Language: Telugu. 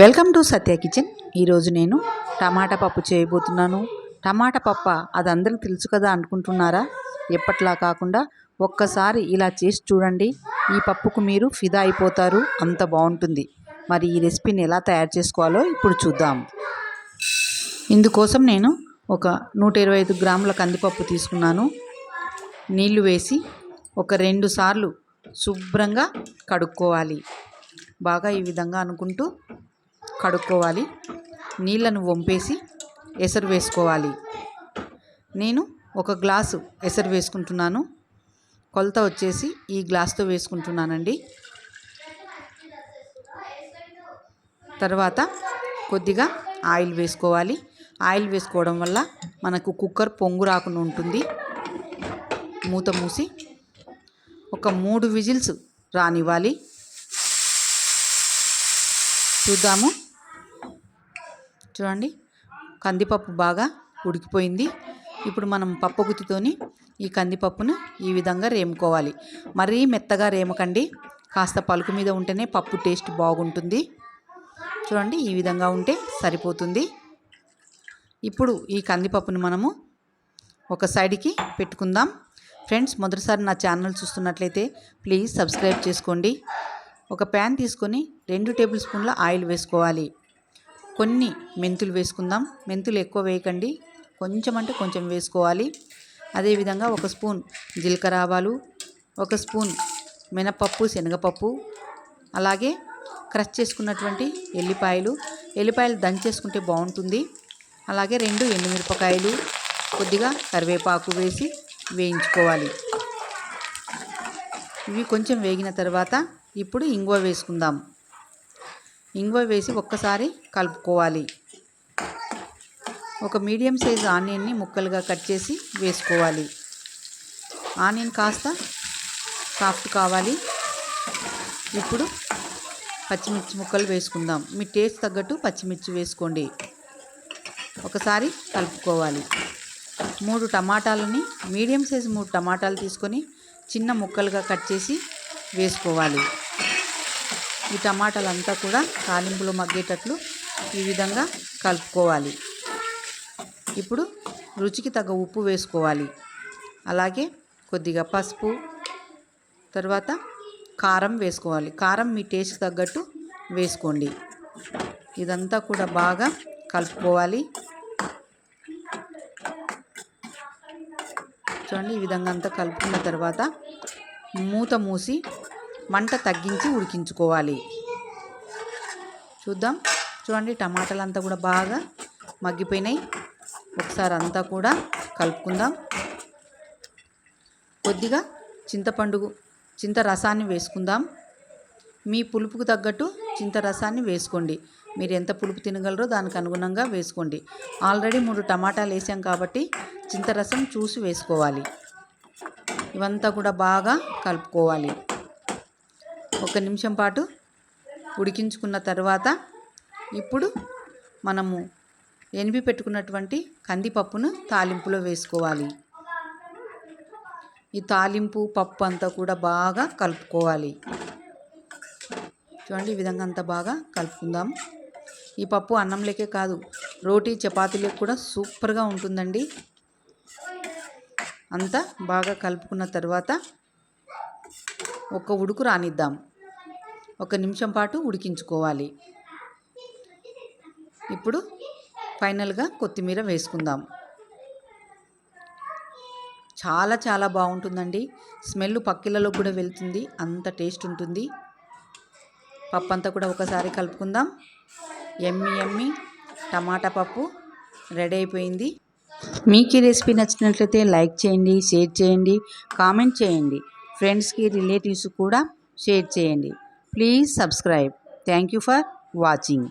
Welcome to Satya kitchen. ఈరోజు నేను టమాటా పప్పు చేయబోతున్నాను. టమాటా పప్ప అది అందరికి తెలుసు కదా అనుకుంటున్నారా? ఎప్పట్లా కాకుండా ఒక్కసారి ఇలా చేసి చూడండి. ఈ పప్పుకు మీరు ఫిదా అయిపోతారు. అంత బాగుంటుంది. మరి ఈ రెసిపీని ఎలా తయారు చేసుకోవాలో ఇప్పుడు చూద్దాం. ఇందుకోసం నేను ఒక నూట ఇరవై ఐదు గ్రాముల కందిపప్పు తీసుకున్నాను. నీళ్ళు వేసి ఒక రెండు సార్లు శుభ్రంగా కడుక్కోవాలి. బాగా ఈ విధంగా అనుకుంటూ కడుక్కోవాలి. నీళ్ళను వంపేసి ఎసరు వేసుకోవాలి. నేను ఒక గ్లాసు ఎసరు వేసుకుంటున్నాను. కొలత వచ్చేసి ఈ గ్లాస్తో వేసుకుంటున్నానండి. తర్వాత కొద్దిగా ఆయిల్ వేసుకోవాలి. ఆయిల్ వేసుకోవడం వల్ల మనకు కుక్కర్ పొంగు రాకుండా ఉంటుంది. మూత మూసి ఒక మూడు విజిల్స్ రానివ్వాలి. చూద్దాము. చూడండి కందిపప్పు బాగా ఉడికిపోయింది. ఇప్పుడు మనం పప్పు గుత్తితోని ఈ కందిపప్పును ఈ విధంగా రేముకోవాలి. మరీ మెత్తగా రేమకండి. కాస్త పలుకు మీద ఉంటేనే పప్పు టేస్ట్ బాగుంటుంది. చూడండి ఈ విధంగా ఉంటే సరిపోతుంది. ఇప్పుడు ఈ కందిపప్పును మనము ఒక సైడ్కి పెట్టుకుందాం. ఫ్రెండ్స్ మొదటిసారి నా ఛానల్ చూస్తున్నట్లయితే ప్లీజ్ సబ్స్క్రైబ్ చేసుకోండి. ఒక ప్యాన్ తీసుకొని రెండు టేబుల్ స్పూన్ల ఆయిల్ వేసుకోవాలి. కొన్ని మెంతులు వేసుకుందాం. మెంతులు ఎక్కువ వేయకండి. కొంచెం అంటే కొంచెం వేసుకోవాలి. అదేవిధంగా ఒక స్పూన్ జీలకర్ర ఆవాలు ఒక స్పూన్ మినపప్పు శనగపప్పు అలాగే క్రష్ చేసుకున్నటువంటి ఎల్లిపాయలు. ఎల్లిపాయలు దంచేసుకుంటే బాగుంటుంది. అలాగే రెండు ఎండుమిరపకాయలు కొద్దిగా కరివేపాకు వేసి వేయించుకోవాలి. ఇవి కొంచెం వేగిన తర్వాత ఇప్పుడు ఇంగువ వేసుకుందాం. ఇంగువ వేసి ఒక్కసారి కలుపుకోవాలి. ఒక మీడియం సైజు ఆనియన్ని ముక్కలుగా కట్ చేసి వేసుకోవాలి. ఆనియన్ కాస్త సాఫ్ట్ కావాలి. ఇప్పుడు పచ్చిమిర్చి ముక్కలు వేసుకుందాం. మీ టేస్ట్ తగ్గట్టు పచ్చిమిర్చి వేసుకోండి. ఒకసారి కలుపుకోవాలి. మూడు టమాటాలని మీడియం సైజు మూడు టమాటాలు తీసుకొని చిన్న ముక్కలుగా కట్ చేసి వేసుకోవాలి. ఈ టమాటాలంతా కూడా తాలింపులో మగ్గేటట్లు ఈ విధంగా కలుపుకోవాలి. ఇప్పుడు రుచికి తగ్గ ఉప్పు వేసుకోవాలి. అలాగే కొద్దిగా పసుపు తర్వాత కారం వేసుకోవాలి. కారం మీ టేస్ట్ తగ్గట్టు వేసుకోండి. ఇదంతా కూడా బాగా కలుపుకోవాలి. చూడండి ఈ విధంగా అంతా కలుపుకున్న తర్వాత మూత మూసి మంట తగ్గించి ఉడికించుకోవాలి. చూద్దాం. చూడండి టమాటాలు అంతా కూడా బాగా మగ్గిపోయినాయి. ఒకసారి అంతా కూడా కలుపుకుందాం. కొద్దిగా చింతపండు చింత రసాన్ని వేసుకుందాం. మీ పులుపుకు తగ్గట్టు చింత రసాన్ని వేసుకోండి. మీరు ఎంత పులుపు తినగలరో దానికి అనుగుణంగా వేసుకోండి. ఆల్రెడీ మూడు టమాటాలు వేసాం కాబట్టి చింతరసం చూసి వేసుకోవాలి. ఇవంతా కూడా బాగా కలుపుకోవాలి. ఒక నిమిషం పాటు ఉడికించుకున్న తర్వాత ఇప్పుడు మనము ఎనిపి పెట్టుకున్నటువంటి కందిపప్పును తాలింపులో వేసుకోవాలి. ఈ తాలింపు పప్పు అంతా కూడా బాగా కలుపుకోవాలి. చూడండి ఈ విధంగా అంతా బాగా కలుపుకుందాం. ఈ పప్పు అన్నంలోకే కాదు రోటీ చపాతీలకు కూడా సూపర్గా ఉంటుందండి. అంతా బాగా కలుపుకున్న తర్వాత ఒక ఉడుకు రానిద్దాం. ఒక నిమిషం పాటు ఉడికించుకోవాలి. ఇప్పుడు ఫైనల్గా కొత్తిమీర వేసుకుందాం. చాలా చాలా బాగుంటుందండి. స్మెల్ పక్కిలలో కూడా వెళ్తుంది. అంత టేస్ట్ ఉంటుంది. పప్పు అంతా కూడా ఒకసారి కలుపుకుందాం. ఎమ్మి ఎమ్మి టమాటా పప్పు రెడీ అయిపోయింది. మీకు ఈ రెసిపీ నచ్చినట్లయితే లైక్ చేయండి షేర్ చేయండి కామెంట్ చేయండి. ఫ్రెండ్స్కి రిలేటివ్స్ కూడా షేర్ చేయండి. Please subscribe. Thank you for watching.